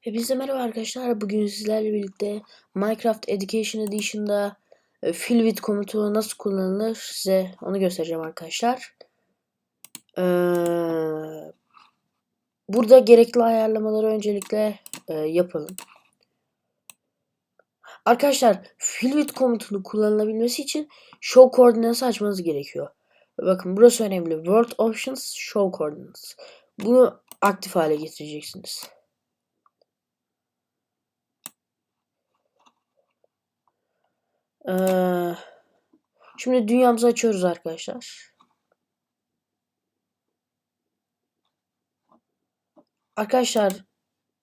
Hepinize merhaba arkadaşlar. Bugün sizlerle birlikte Minecraft Education Edition'da e, fill with komutu nasıl kullanılır size onu göstereceğim arkadaşlar. Ee, burada gerekli ayarlamaları öncelikle e, yapalım. Arkadaşlar fill with komutunu kullanılabilmesi için show coordinates açmanız gerekiyor. Bakın burası önemli. World Options Show Coordinates. Bunu aktif hale getireceksiniz. Ee, şimdi dünyamızı açıyoruz arkadaşlar. Arkadaşlar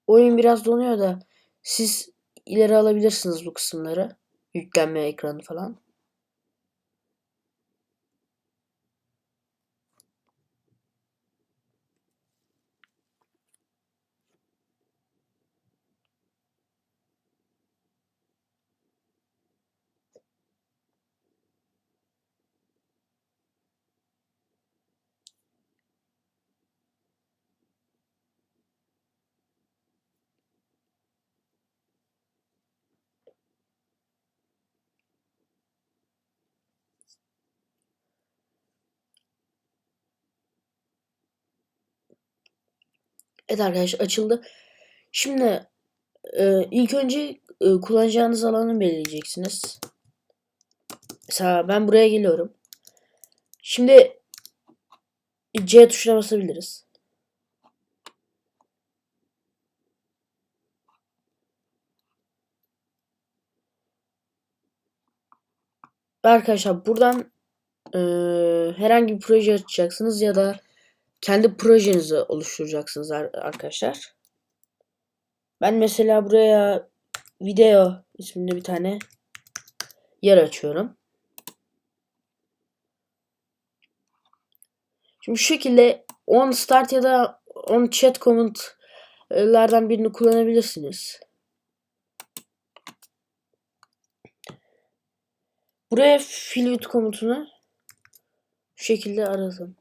oyun biraz donuyor da siz ileri alabilirsiniz bu kısımları. Yüklenme ekranı falan. Evet arkadaşlar açıldı. Şimdi e, ilk önce e, kullanacağınız alanı belirleyeceksiniz. Mesela ben buraya geliyorum. Şimdi C tuşuna basabiliriz. Arkadaşlar buradan e, herhangi bir proje açacaksınız ya da kendi projenizi oluşturacaksınız arkadaşlar. Ben mesela buraya video isminde bir tane yer açıyorum. Şimdi şu şekilde on start ya da on chat komutlardan birini kullanabilirsiniz. Buraya fill komutunu şu şekilde aradım.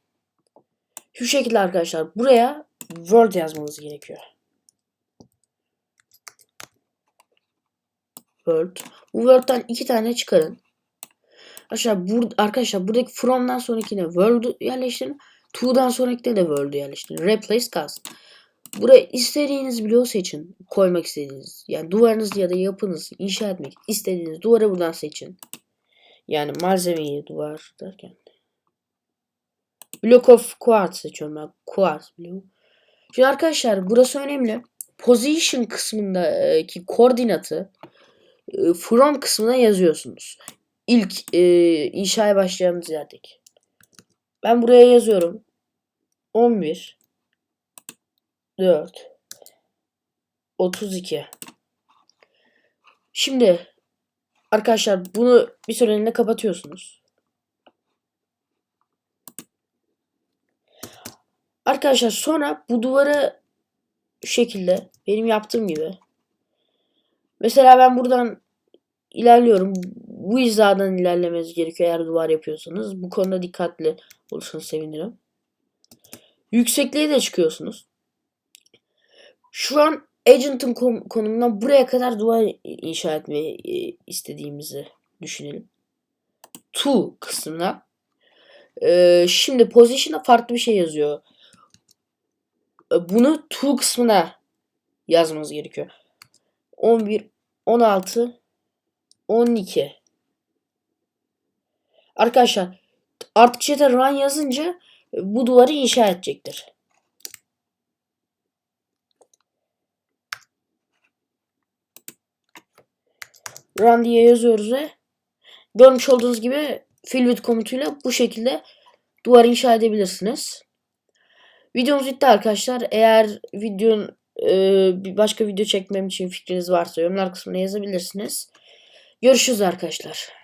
Şu şekilde arkadaşlar buraya Word yazmanız gerekiyor. Word. Bu Word'dan iki tane çıkarın. Arkadaşlar, bur arkadaşlar buradaki from'dan sonrakine Word'u yerleştirin. To'dan sonrakine de Word'u yerleştirin. Replace kalsın. Buraya istediğiniz bloğu seçin. Koymak istediğiniz. Yani duvarınız ya da yapınız inşa etmek istediğiniz duvarı buradan seçin. Yani malzemeyi duvar derken. Block of Quartz seçiyorum ben. Quartz bloğu. Şimdi arkadaşlar burası önemli. Position kısmındaki koordinatı e, from kısmına yazıyorsunuz. İlk e, inşaya başlayacağımız yerdeki. Ben buraya yazıyorum. 11 4 32 Şimdi arkadaşlar bunu bir süreliğine kapatıyorsunuz. Arkadaşlar sonra bu duvarı şu şekilde benim yaptığım gibi. Mesela ben buradan ilerliyorum. Bu hizadan ilerlemeniz gerekiyor eğer duvar yapıyorsanız. Bu konuda dikkatli olursanız sevinirim. Yüksekliğe de çıkıyorsunuz. Şu an agent'ın konumundan buraya kadar duvar inşa etmeyi e, istediğimizi düşünelim. To kısmına. Ee, şimdi position'a farklı bir şey yazıyor. E, bunu to kısmına yazmanız gerekiyor. 11, 16, 12. Arkadaşlar artık chat'e run yazınca bu duvarı inşa edecektir. Run diye yazıyoruz ve görmüş olduğunuz gibi fill with komutuyla bu şekilde duvar inşa edebilirsiniz. Videomuz bitti arkadaşlar. Eğer videonun e, bir başka video çekmem için fikriniz varsa yorumlar kısmına yazabilirsiniz. Görüşürüz arkadaşlar.